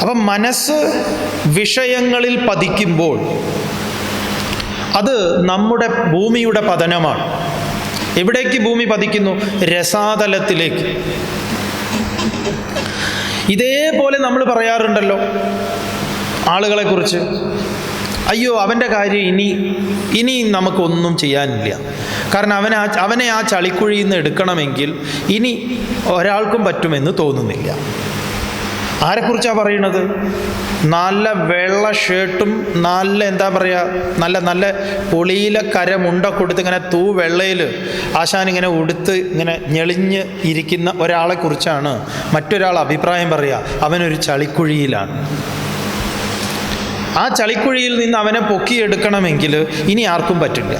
അപ്പം മനസ്സ് വിഷയങ്ങളിൽ പതിക്കുമ്പോൾ അത് നമ്മുടെ ഭൂമിയുടെ പതനമാണ്. എവിടേക്ക് ഭൂമി പതിക്കുന്നു? രസാതലത്തിലേക്ക്. ഇതേപോലെ നമ്മൾ പറയാറുണ്ടല്ലോ ആളുകളെ കുറിച്ച് അയ്യോ അവന്റെ കാര്യം ഇനി ഇനി നമുക്കൊന്നും ചെയ്യാനില്ല. കാരണം അവനെ ആ അവനെ ആ ചളിക്കുഴിയിൽ നിന്ന് എടുക്കണമെങ്കിൽ ഇനി ഒരാൾക്കും പറ്റുമെന്ന് തോന്നുന്നില്ല. ആരെക്കുറിച്ചാണ് പറയുന്നത് നല്ല വെള്ള ഷർട്ടും നല്ല എന്താ പറയുക നല്ല നല്ല പൊളിയിലെ കരമുണ്ട കൊടുത്ത് ഇങ്ങനെ തൂ വെള്ളയിൽ ആശാൻ ഇങ്ങനെ ഉടുത്ത് ഇങ്ങനെ ഞെളിഞ്ഞ് ഇരിക്കുന്ന ഒരാളെക്കുറിച്ചാണ് മറ്റൊരാൾ അഭിപ്രായം പറയുക അവനൊരു ചളിക്കുഴിയിലാണ്. ആ ചളിക്കുഴിയിൽ നിന്ന് അവനെ പൊക്കിയെടുക്കണമെങ്കിൽ ഇനി ആർക്കും പറ്റില്ല.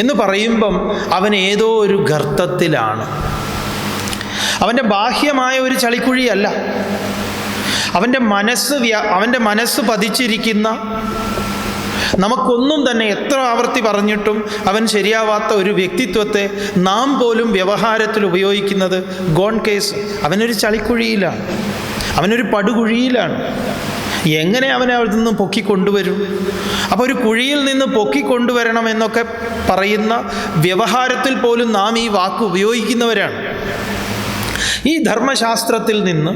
എന്ന് പറയുമ്പം അവൻ ഏതോ ഒരു ഗർത്തത്തിലാണ്. അവന്റെ ബാഹ്യമായ ഒരു ചളിക്കുഴിയല്ല. അവന്റെ മനസ്സ് അവന്റെ മനസ്സ് പതിച്ചിരിക്കുന്ന നമുക്കൊന്നും തന്നെ എത്ര ആവർത്തി പറഞ്ഞിട്ടും അവൻ ശരിയാവാത്ത ഒരു വ്യക്തിത്വത്തെ നാം പോലും വ്യവഹാരത്തിൽ ഉപയോഗിക്കുന്നത് ഗോൺ കേസ്. അവനൊരു ചളിക്കുഴിയിലാണ്. അവനൊരു പടുകുഴിയിലാണ്. എങ്ങനെ അവനെ അവിടെ നിന്ന് പൊക്കി കൊണ്ടുവരും അപ്പോൾ ഒരു കുഴിയിൽ നിന്ന് പൊക്കി കൊണ്ടുവരണം എന്നൊക്കെ പറയുന്ന വ്യവഹാരത്തിൽ പോലും നാം ഈ വാക്ക് ഉപയോഗിക്കുന്നവരാണ്. ഈ ധർമ്മശാസ്ത്രത്തിൽ നിന്ന്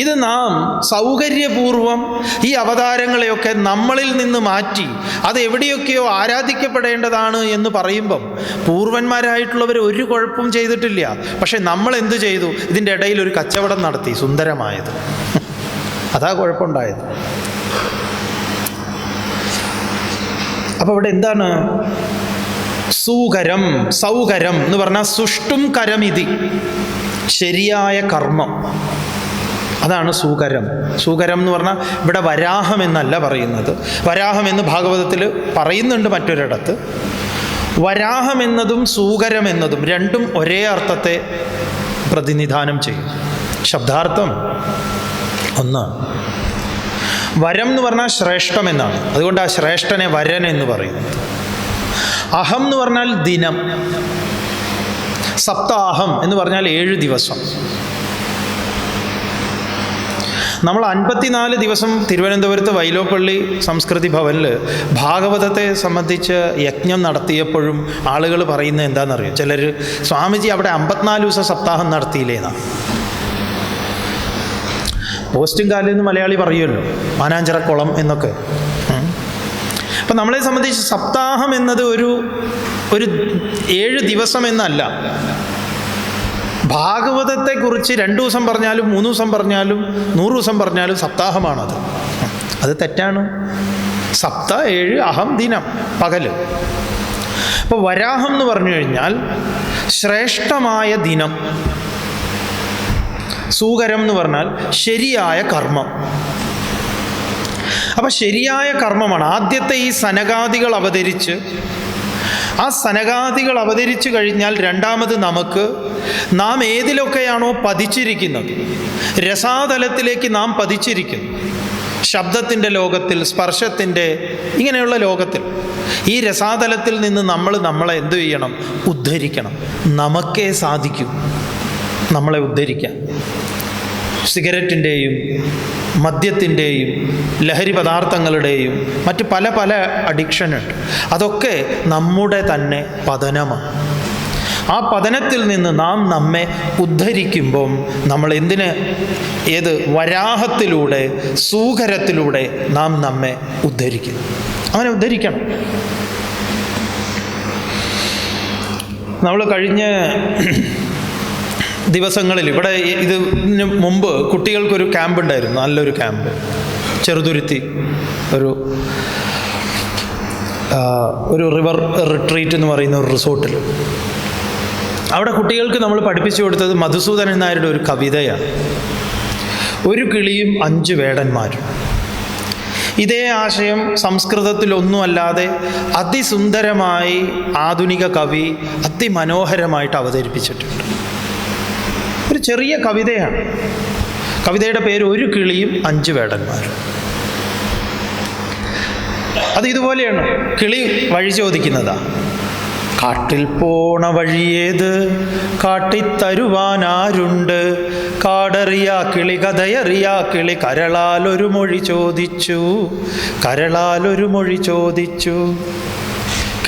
ഇത് നാം സൗകര്യപൂർവം ഈ അവതാരങ്ങളെയൊക്കെ നമ്മളിൽ നിന്ന് മാറ്റി അത് എവിടെയൊക്കെയോ ആരാധിക്കപ്പെടേണ്ടതാണ് എന്ന് പറയുമ്പം പൂർവന്മാരായിട്ടുള്ളവർ ഒരു കുഴപ്പവും ചെയ്തിട്ടില്ല. പക്ഷെ നമ്മൾ എന്ത് ചെയ്തു? ഇതിന്റെ ഇടയിൽ ഒരു കച്ചവടം നടത്തി സുന്ദരമായത്. അതാ കുഴപ്പമുണ്ടായത്. അപ്പോൾ ഇവിടെ എന്താണ് സൂകരം സൗകരം എന്ന് പറഞ്ഞാൽ സുഷ്ടും കരമിതി ശരിയായ കർമ്മം. അതാണ് സൂകരം. സൂകരം എന്ന് പറഞ്ഞാൽ ഇവിടെ വരാഹം എന്നല്ല പറയുന്നത്. വരാഹം എന്ന് ഭാഗവതത്തിൽ പറയുന്നുണ്ട് മറ്റൊരിടത്ത്. വരാഹം എന്നതും സൂകരം എന്നതും രണ്ടും ഒരേ അർത്ഥത്തെ പ്രതിനിധാനം ചെയ്യും. ശബ്ദാർത്ഥം ഒന്നാണ് വരം എന്ന് പറഞ്ഞാൽ ശ്രേഷ്ഠം എന്നാണ്. അതുകൊണ്ട് ആ ശ്രേഷ്ഠനെ വരൻ എന്ന് പറയുന്നത് അഹം എന്ന് പറഞ്ഞാൽ ദിനം. സപ്താഹം എന്ന് പറഞ്ഞാൽ ഏഴ് ദിവസം. നമ്മൾ അൻപത്തിനാല് ദിവസം തിരുവനന്തപുരത്ത് വൈലോപ്പള്ളി സംസ്കൃതി ഭവനിൽ ഭാഗവതത്തെ സംബന്ധിച്ച് യജ്ഞം നടത്തിയപ്പോഴും ആളുകൾ പറയുന്നത് എന്താണെന്നറിയോ? ചിലർ സ്വാമിജി അവിടെ അമ്പത്തിനാല് ദിവസം സപ്താഹം നടത്തിയില്ലേന്നാണ് പോസ്റ്റും കാലം എന്ന് മലയാളി പറയുമല്ലോ മാനാഞ്ചിറക്കുളം എന്നൊക്കെ. അപ്പം നമ്മളെ സംബന്ധിച്ച് സപ്താഹം എന്നത് ഒരു ഒരു ഏഴ് ദിവസം എന്നല്ല. ഭാഗവതത്തെക്കുറിച്ച് രണ്ട് ദിവസം പറഞ്ഞാലും മൂന്ന് ദിവസം പറഞ്ഞാലും നൂറ് ദിവസം പറഞ്ഞാലും സപ്താഹമാണത്. അത് തെറ്റാണ്. സപ്ത ഏഴ് അഹം ദിനം പകൽ അപ്പോൾ വരാഹം എന്ന് പറഞ്ഞു കഴിഞ്ഞാൽ ശ്രേഷ്ഠമായ ദിനം. സൂകരം എന്ന് പറഞ്ഞാൽ ശരിയായ കർമ്മം. അപ്പം ശരിയായ കർമ്മമാണ്. ആദ്യത്തെ ഈ സനകാദികൾ അവതരിച്ച് ആ സനകാദികൾ അവതരിച്ചു കഴിഞ്ഞാൽ രണ്ടാമത് നമുക്ക് നാം ഏതിലൊക്കെയാണോ പതിച്ചിരിക്കുന്നത്? രസാതലത്തിലേക്ക് നാം പതിച്ചിരിക്കുന്നു. ശബ്ദത്തിന്റെ ലോകത്തിൽ സ്പർശത്തിന്റെ ഇങ്ങനെയുള്ള ലോകത്തിൽ. ഈ രസാതലത്തിൽ നിന്ന് നമ്മൾ നമ്മളെ എന്തു ചെയ്യണം? ഉദ്ധരിക്കണം. നമുക്കേ സാധിക്കും. നമ്മളെ ഉദ്ധരിക്കാൻ. സിഗരറ്റിന്റെയും മദ്യത്തിന്റെയും ലഹരി പദാർത്ഥങ്ങളുടെയും മറ്റ് പല പല അഡിക്ഷനുണ്ട്. അതൊക്കെ നമ്മുടെ തന്നെ പതനമാണ്. ആ പതനത്തിൽ നിന്ന് നാം നമ്മെ ഉദ്ധരിക്കുമ്പം നമ്മൾ എന്തിന് ഏത് വരാഹത്തിലൂടെ സൂകരത്തിലൂടെ നാം നമ്മെ ഉദ്ധരിക്കും. അങ്ങനെ ഉദ്ധരിക്കണം. നമ്മൾ കഴിഞ്ഞ ദിവസങ്ങളിൽ. ഇവിടെ ഇതിന് മുമ്പ് കുട്ടികൾക്കൊരു ക്യാമ്പ് ഉണ്ടായിരുന്നു. നല്ലൊരു ക്യാമ്പ് ചെറുതുരുത്തി. ഒരു ഒരു റിവർ റിട്രീറ്റ് എന്ന് പറയുന്ന ഒരു റിസോർട്ടിൽ അവിടെ കുട്ടികൾക്ക് നമ്മൾ പഠിപ്പിച്ചു കൊടുത്തത് മധുസൂദനൻ നായരുടെ ഒരു കവിതയാണ്. ഒരു കിളിയും അഞ്ച് വേടന്മാരും. ഇതേ ആശയം സംസ്കൃതത്തിലൊന്നുമല്ലാതെ അതിസുന്ദരമായി ആധുനിക കവി അതിമനോഹരമായിട്ട് അവതരിപ്പിച്ചിട്ടുണ്ട്. ചെറിയ കവിതയാണ്. കവിതയുടെ പേര് ഒരു കിളിയും അഞ്ച് വേടന്മാരും. അത് ഇതുപോലെയാണ്. കിളി വഴി ചോദിക്കുന്നതാ. കാട്ടിൽ പോണ വഴിയേത് കാട്ടിത്തരുവാനാരുണ്ട് കാടറിയാ കിളി കഥയറിയാ കിളി. കരളാൽ ഒരു മൊഴി ചോദിച്ചു. കരളാൽ ഒരു മൊഴി ചോദിച്ചു.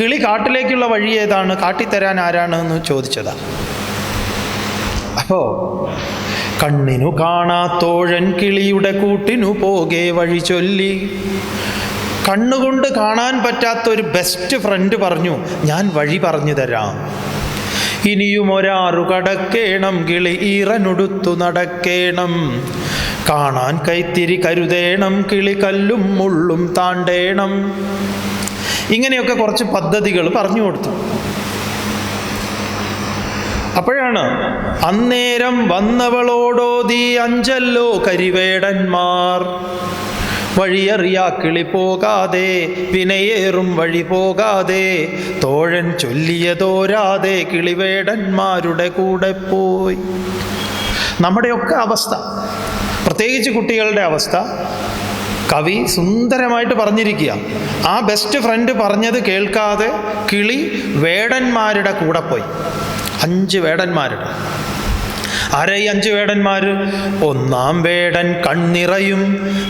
കിളി കാട്ടിലേക്കുള്ള വഴി ഏതാണ്? കാട്ടിത്തരാൻ ആരാണ് എന്ന് അപ്പോ കണ്ണിനു കാണാത്തോഴൻ കിളിയുടെ കൂട്ടിനു പോകെ വഴി ചൊല്ലി. കണ്ണുകൊണ്ട് കാണാൻ പറ്റാത്ത ഒരു ബെസ്റ്റ് ഫ്രണ്ട് പറഞ്ഞു ഞാൻ വഴി പറഞ്ഞു തരാം. ഇനിയും ഒരാറു കടക്കേണം കിളി ഈറനുടുത്തു നടക്കേണം. കാണാൻ കൈത്തിരി കരുതേണം കിളി കല്ലും മുള്ളും താണ്ടേണം. ഇങ്ങനെയൊക്കെ കുറച്ച് പദ്ധതികൾ പറഞ്ഞു കൊടുത്തു. അപ്പോഴാണ് അന്നേരം വന്നവളോടോ വന്നവളോടോതി അഞ്ചല്ലോ കരിവേടന്മാർ. വഴിയറിയാ കിളി പോകാതെ വിനയേറും വഴി പോകാതെ തോഴൻ ചൊല്ലിയതോരാതെ കിളിവേടന്മാരുടെ കൂടെ പോയി. നമ്മുടെയൊക്കെ അവസ്ഥ പ്രത്യേകിച്ച് കുട്ടികളുടെ അവസ്ഥ കവി സുന്ദരമായിട്ട് പറഞ്ഞിരിക്കുക. ആ ബെസ്റ്റ് ഫ്രണ്ട് പറഞ്ഞത് കേൾക്കാതെ കിളി വേടന്മാരുടെ കൂടെ പോയി. അഞ്ച് വേടന്മാരുടെ ആരെ ഈ അഞ്ച് വേടന്മാർ ഒന്നാം വേടൻ കണ്ണിറയും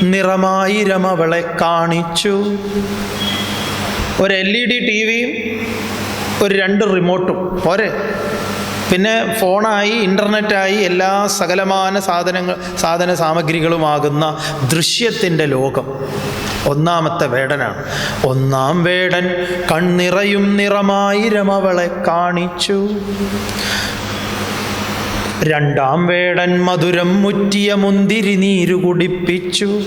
നിറമായിരം അവളെ കാണിച്ചു. ഒരു എൽ ഇ ഡി ടി വിയും ഒരു രണ്ട് റിമോട്ടും പോരെ? പിന്നെ ഫോണായി ഇന്റർനെറ്റായി എല്ലാ സകലമാന സാധനങ്ങൾ സാധന സാമഗ്രികളുമാകുന്ന ദൃശ്യത്തിന്റെ ലോകം ഒന്നാമത്തെ വേടനാണ്. ഒന്നാം വേടൻ കണ്ണിറയും നിറമായിരം അവളെ കാണിച്ചു. രണ്ടാം വേടൻ മധുരം മുറ്റിയ മുന്തിരി നീര് കുടിപ്പിച്ചു.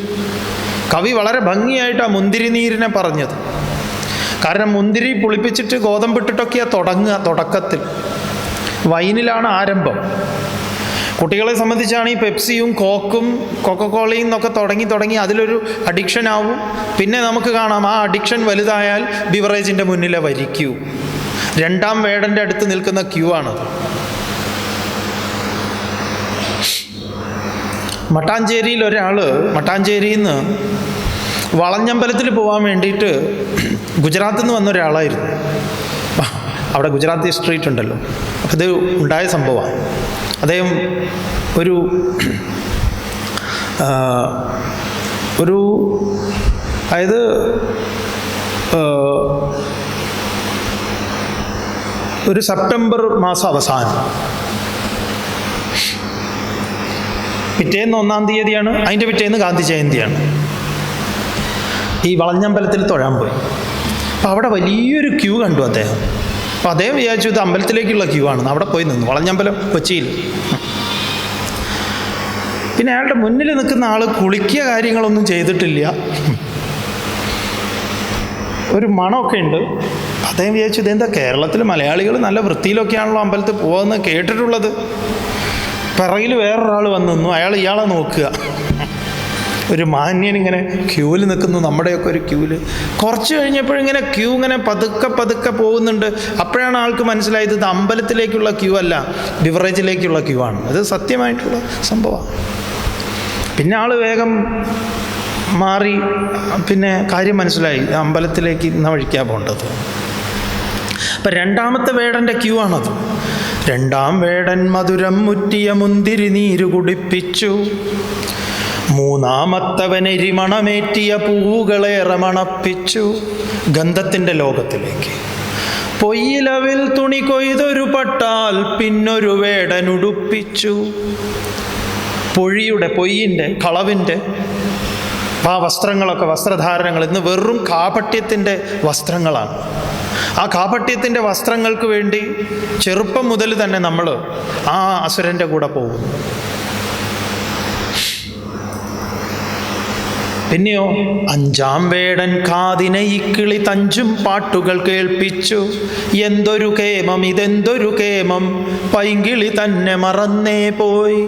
കവി വളരെ ഭംഗിയായിട്ട് ആ മുന്തിരി നീരിനെ പറഞ്ഞത്. കാരണം മുന്തിരി പുളിപ്പിച്ചിട്ട് ഗോതമ്പിട്ടിട്ടൊക്കെയാണ് തുടങ്ങുക തുടക്കത്തിൽ. വൈനിലാണ് ആരംഭം. കുട്ടികളെ സംബന്ധിച്ചാണ് ഈ പെപ്സിയും കോക്കും കൊക്കക്കോളയും എന്നൊക്കെ തുടങ്ങി തുടങ്ങി അതിലൊരു അഡിക്ഷൻ ആവും. പിന്നെ നമുക്ക് കാണാം ആ അഡിക്ഷൻ വലുതായാൽ ബിവറേജിന്റെ മുന്നിലെ വരിക്യൂ രണ്ടാം വേടന്റെ അടുത്ത് നിൽക്കുന്ന ക്യൂ ആണ് മട്ടാഞ്ചേരിയിൽ ഒരാൾ മട്ടാഞ്ചേരിയിൽ നിന്ന് വളഞ്ഞമ്പലത്തിൽ പോകാൻ വേണ്ടിയിട്ട് ഗുജറാത്തിൽ നിന്ന് വന്ന ഒരാളായിരുന്നു. അവിടെ ഗുജറാത്തി സ്ട്രീറ്റ് ഉണ്ടല്ലോ. അപ്പോൾ ഇത് ഉണ്ടായ സംഭവമാണ്. അദ്ദേഹം ഒരു ഒരു അതായത് ഒരു സെപ്റ്റംബർ മാസം അവസാനം. പിറ്റേന്ന് ഒന്നാം തീയതിയാണ് അതിന്റെ പിറ്റേന്ന് ഗാന്ധി ജയന്തിയാണ്. ഈ വളഞ്ഞമ്പലത്തിൽ തൊഴാൻ പോയി. അപ്പോൾ അവിടെ വലിയൊരു ക്യൂ കണ്ടു അദ്ദേഹം. അപ്പോൾ അദ്ദേഹം വിചാരിച്ചു ഇത് അമ്പലത്തിലേക്കുള്ള ക്യൂ ആണ്. അവിടെ പോയി നിന്നു. വളഞ്ഞമ്പലം കൊച്ചിയിൽ. പിന്നെ അയാളുടെ മുന്നിൽ നിൽക്കുന്ന ആൾ കുളിക്കുക കാര്യങ്ങളൊന്നും ചെയ്തിട്ടില്ല. ഒരു മണമൊക്കെ ഉണ്ട്. അദ്ദേഹം വിചാരിച്ചു ഇതെന്താ കേരളത്തിൽ മലയാളികൾ നല്ല വൃത്തിയിലൊക്കെയാണല്ലോ അമ്പലത്തിൽ പോകുന്നത് കേട്ടിട്ടുള്ളത്. പിറകിൽ വേറൊരാൾ വന്നു അയാൾ ഇയാളെ നോക്കുക. ഒരു മാന്യൻ ഇങ്ങനെ ക്യൂവിൽ നിൽക്കുന്നു നമ്മുടെയൊക്കെ ഒരു ക്യൂവിൽ. കുറച്ച് കഴിഞ്ഞപ്പോഴിങ്ങനെ ക്യൂ ഇങ്ങനെ പതുക്കെ പതുക്കെ പോകുന്നുണ്ട്. അപ്പോഴാണ് ആൾക്ക് മനസ്സിലായത് ഇത് അമ്പലത്തിലേക്കുള്ള ക്യൂ അല്ല ബിവറേജിലേക്കുള്ള ക്യൂ ആണ്. അത് സത്യമായിട്ടുള്ള സംഭവമാണ്. പിന്നെ ആൾ വേഗം മാറി പിന്നെ കാര്യം മനസ്സിലായി അമ്പലത്തിലേക്ക് ഇന്ന വഴിക്കാ പോകേണ്ടത് അപ്പം രണ്ടാമത്തെ വേടന്റെ ക്യൂ ആണത്. രണ്ടാം വേടൻ മധുരം മുറ്റിയ മുന്തിരി നീര് കുടിപ്പിച്ചു. മൂന്നാമത്തവനെരിമണമേറ്റിയ പൂവുകളേറെ മണപ്പിച്ചു ഗന്ധത്തിന്റെ ലോകത്തിലേക്ക്. പൊയ്യിലവിൽ തുണി കൊയ്തൊരു പട്ടാൽ പിന്നൊരു വേടനുടുപ്പിച്ചു പൊഴിയുടെ പൊയ്യിന്റെ കളവിന്റെ ആ വസ്ത്രങ്ങളൊക്കെ വസ്ത്രധാരണങ്ങൾ ഇന്ന് വെറും കാപട്യത്തിന്റെ വസ്ത്രങ്ങളാണ്. ആ കാപട്യത്തിന്റെ വസ്ത്രങ്ങൾക്ക് വേണ്ടി ചെറുപ്പം മുതൽ തന്നെ നമ്മൾ ആ അസുരന്റെ കൂടെ പോകും പിന്നെയോ അഞ്ചാം വേടൻ കാതിനെ ഇക്കിളി തഞ്ചും പാട്ടുകൾ കേൾപ്പിച്ചു. എന്തൊരു കേമം ഇതെന്തൊരു കേമം പൈങ്കിളി തന്നെ മറന്നേ പോയി.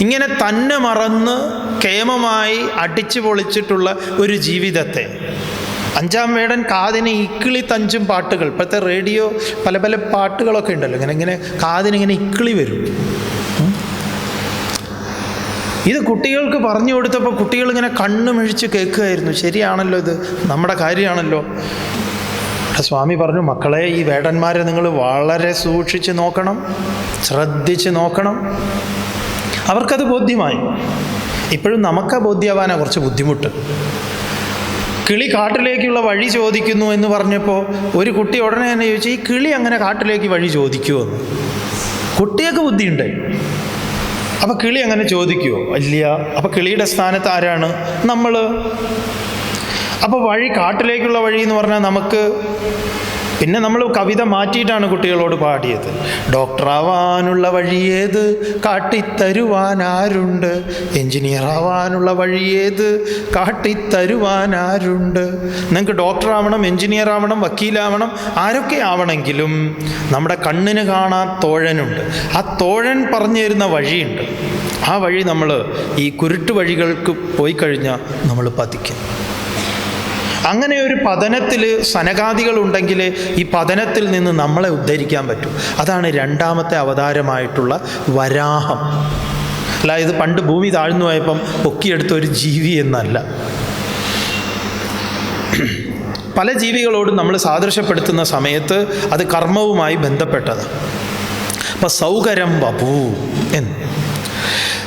ഇങ്ങനെ തന്നെ മറന്ന് കേമമായി അടിച്ചു പൊളിച്ചിട്ടുള്ള ഒരു ജീവിതത്തെ. അഞ്ചാം വേടൻ കാതിന് ഇക്കിളി തഞ്ചും പാട്ടുകൾ ഇപ്പോഴത്തെ റേഡിയോ പല പല പാട്ടുകളൊക്കെ ഉണ്ടല്ലോ. ഇങ്ങനെ ഇങ്ങനെ കാതിനിങ്ങനെ ഇക്കിളി വരും. ഇത് കുട്ടികൾക്ക് പറഞ്ഞു കൊടുത്തപ്പോൾ കുട്ടികൾ ഇങ്ങനെ കണ്ണു മിഴിച്ച് കേൾക്കുകയായിരുന്നു ശരിയാണല്ലോ ഇത്. നമ്മുടെ കാര്യമാണല്ലോ. സ്വാമി പറഞ്ഞു മക്കളെ ഈ വേടന്മാരെ നിങ്ങൾ വളരെ സൂക്ഷിച്ച് നോക്കണം ശ്രദ്ധിച്ച് നോക്കണം. അവർക്കത് ബോധ്യമായി. ഇപ്പോഴും നമുക്ക് ബോധ്യമാവാനാണ് കുറച്ച് ബുദ്ധിമുട്ട്. കിളി കാട്ടിലേക്കുള്ള വഴി ചോദിക്കുന്നു എന്ന് പറഞ്ഞപ്പോൾ ഒരു കുട്ടി ഉടനെ തന്നെ ചോദിച്ചു ഈ കിളി അങ്ങനെ കാട്ടിലേക്ക് വഴി ചോദിക്കുമോ എന്ന് കുട്ടിയൊക്കെ ബുദ്ധിയുണ്ട് അപ്പോൾ കിളി അങ്ങനെ ചോദിക്കുമോ ഇല്ല. അപ്പോൾ കിളിയുടെ സ്ഥാനത്ത് ആരാണ്? നമ്മൾ അപ്പോൾ വഴി കാട്ടിലേക്കുള്ള വഴി എന്ന് പറഞ്ഞാൽ നമുക്ക് പിന്നെ നമ്മൾ കവിത മാറ്റിയിട്ടാണ് കുട്ടികളോട് പാടിയത്. ഡോക്ടറാവാനുള്ള വഴിയേത് കാട്ടിത്തരുവാൻ ആരുണ്ട് എഞ്ചിനീയർ ആവാനുള്ള വഴിയേത് കാട്ടിത്തരുവാൻ ആരുണ്ട് നിങ്ങൾക്ക് ഡോക്ടറാവണം എഞ്ചിനീയർ ആവണം വക്കീലാവണം ആരൊക്കെ ആവണമെങ്കിലും നമ്മുടെ കണ്ണിന് കാണാൻ തോഴനുണ്ട്. ആ തോഴൻ പറഞ്ഞു തരുന്ന വഴിയുണ്ട്. ആ വഴി നമ്മൾ ഈ കുരുട്ട് വഴികൾക്ക് പോയി കഴിഞ്ഞാൽ നമ്മൾ പതിക്കും. അങ്ങനെ ഒരു പതനത്തിൽ സനകാദികളുണ്ടെങ്കിൽ ഈ പതനത്തിൽ നിന്ന് നമ്മളെ ഉദ്ധരിക്കാൻ പറ്റും. അതാണ് രണ്ടാമത്തെ അവതാരമായിട്ടുള്ള വരാഹം. ഇത് പണ്ട് ഭൂമി താഴ്ന്നു പോയപ്പം പൊക്കിയെടുത്ത ഒരു ജീവി എന്നല്ല. പല ജീവികളോടും നമ്മൾ സാദൃശ്യപ്പെടുത്തുന്ന സമയത്ത് അത് കർമ്മവുമായി ബന്ധപ്പെട്ടത് അപ്പം സൗകരം വപൂ എന്ന്.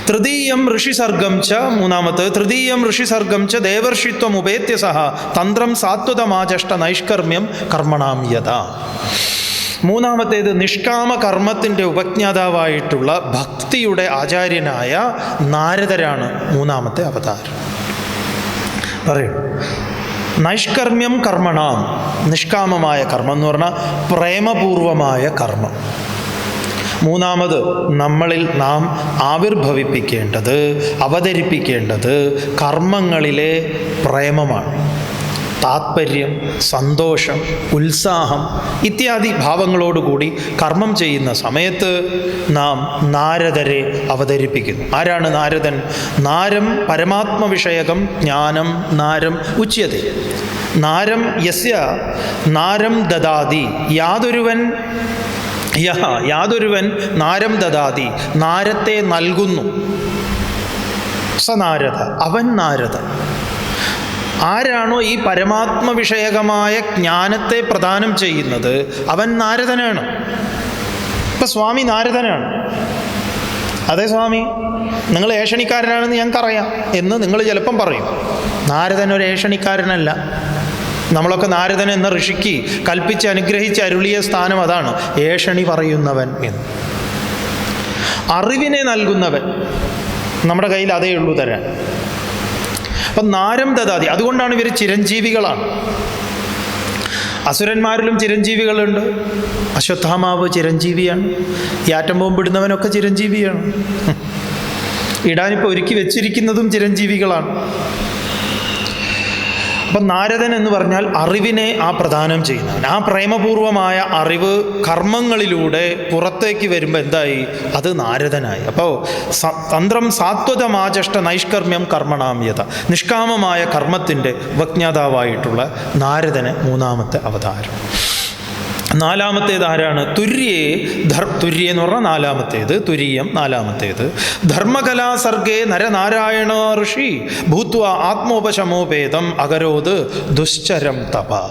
തൃതീയം ഋഷിസർഗം ച മൂന്നാമത് തൃതീയം ഋഷിസർഗം ച ദേവർഷിത്വം ഉപേത്യ സഹ. തന്ത്രം സാത്വതമാചഷ്ട നൈഷ്കർമ്മ്യം കർമ്മണാം യഥ. മൂന്നാമത്തേത് നിഷ്കാമ കർമ്മത്തിന്റെ ഉപജ്ഞാതാവായിട്ടുള്ള ഭക്തിയുടെ ആചാര്യനായ നാരദരാണ് മൂന്നാമത്തെ അവതാരം. പറയൂ. നൈഷ്കർമ്മ്യം കർമ്മണാം. നിഷ്കാമമായ കർമ്മം എന്ന് പറഞ്ഞാൽ പ്രേമപൂർവമായ കർമ്മം. മൂന്നാമത് നമ്മളിൽ നാം ആവിർഭവിപ്പിക്കേണ്ടത് അവതരിപ്പിക്കേണ്ടത് കർമ്മങ്ങളിലെ പ്രേമമാണ്. താത്പര്യം സന്തോഷം ഉത്സാഹം ഇത്യാദി ഭാവങ്ങളോടുകൂടി കർമ്മം ചെയ്യുന്ന സമയത്ത് നാം നാരദരെ അവതരിപ്പിക്കുന്നു. ആരാണ് നാരദൻ? നാരം പരമാത്മവിഷയകം ജ്ഞാനം നാരം ഉച്യത. നാരം യസ്യ നാരം ദദാതി. യാതൊരുവൻ യഹ യാതൊരുവൻ നാരം ദദാതി നാരത്തെ നൽകുന്നു. സ നാരദ അവൻ നാരദ. ആരാണോ ഈ പരമാത്മ വിഷയകമായ ജ്ഞാനത്തെ പ്രദാനം ചെയ്യുന്നത് അവൻ നാരദനാണ്. ഇപ്പം സ്വാമി നാരദനാണ്. അതെ സ്വാമി നിങ്ങൾ ഏഷണിക്കാരനാണെന്ന് ഞങ്ങൾക്കറിയാം എന്ന് നിങ്ങൾ ചിലപ്പം പറയും. നാരദൻ ഒരു ഏഷണിക്കാരനല്ല. നമ്മളൊക്കെ നാരദൻ എന്ന ഋഷിക്ക് കൽപ്പിച്ച് അനുഗ്രഹിച്ച് അരുളിയ സ്ഥാനം അതാണ്. ഏഷണി പറയുന്നവൻ എന്ന്. അറിവിനെ നൽകുന്നവൻ നമ്മുടെ കയ്യിൽ അതേ ഉള്ളൂ തരാൻ. അപ്പം നാരം ദദാതി അതുകൊണ്ടാണ് ഇവർ ചിരഞ്ജീവികളാണ്. അസുരന്മാരിലും ചിരഞ്ജീവികളുണ്ട്. അശ്വത്ഥാമാവ് ചിരഞ്ജീവിയാണ്. ഈ ആറ്റം ബോംബിടുന്നവനൊക്കെ ചിരഞ്ജീവിയാണ്. ഇടാനിപ്പോൾ ഒരുക്കി വെച്ചിരിക്കുന്നതും ചിരഞ്ജീവികളാണ്. അപ്പം നാരദൻ എന്ന് പറഞ്ഞാൽ അറിവിനെ ആ പ്രദാനം ചെയ്യുന്നവൻ. ആ പ്രേമപൂർവമായ അറിവ് കർമ്മങ്ങളിലൂടെ പുറത്തേക്ക് വരുമ്പോൾ എന്തായി? അത് നാരദനായി. അപ്പോൾ തന്ത്രം സാത്വതമാചഷ്ട നൈഷ്കർമ്മ്യം കർമ്മണാമ്യത നിഷ്കാമമായ കർമ്മത്തിന്റെ വജ്ഞാതാവായിട്ടുള്ള നാരദന് മൂന്നാമത്തെ അവതാരം. നാലാമത്തേത് ആരാണ്? തുര്യേ. ധർ തുര്യ എന്ന് പറഞ്ഞാൽ നാലാമത്തേത്. തുര്യം നാലാമത്തേത്. ധർമ്മകലാസർഗേ നരനാരായണ ഋഷി. ഭൂത്വ ആത്മോപശമോപേതം അകരോത് ദുശ്ചരം തപ.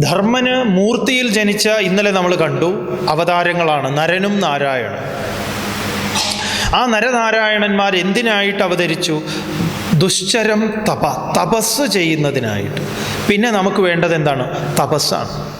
ധർമ്മന് മൂർത്തിയിൽ ജനിച്ച ഇന്നലെ നമ്മൾ കണ്ടു. അവതാരങ്ങളാണ് നരനും നാരായണൻ ആ നരനാരായണന്മാർ എന്തിനായിട്ട് അവതരിച്ചു? ദുശ്ചരം തപ തപസ് ചെയ്യുന്നതിനായിട്ട്. പിന്നെ നമുക്ക് വേണ്ടത് എന്താണ്? തപസ്സാണ്.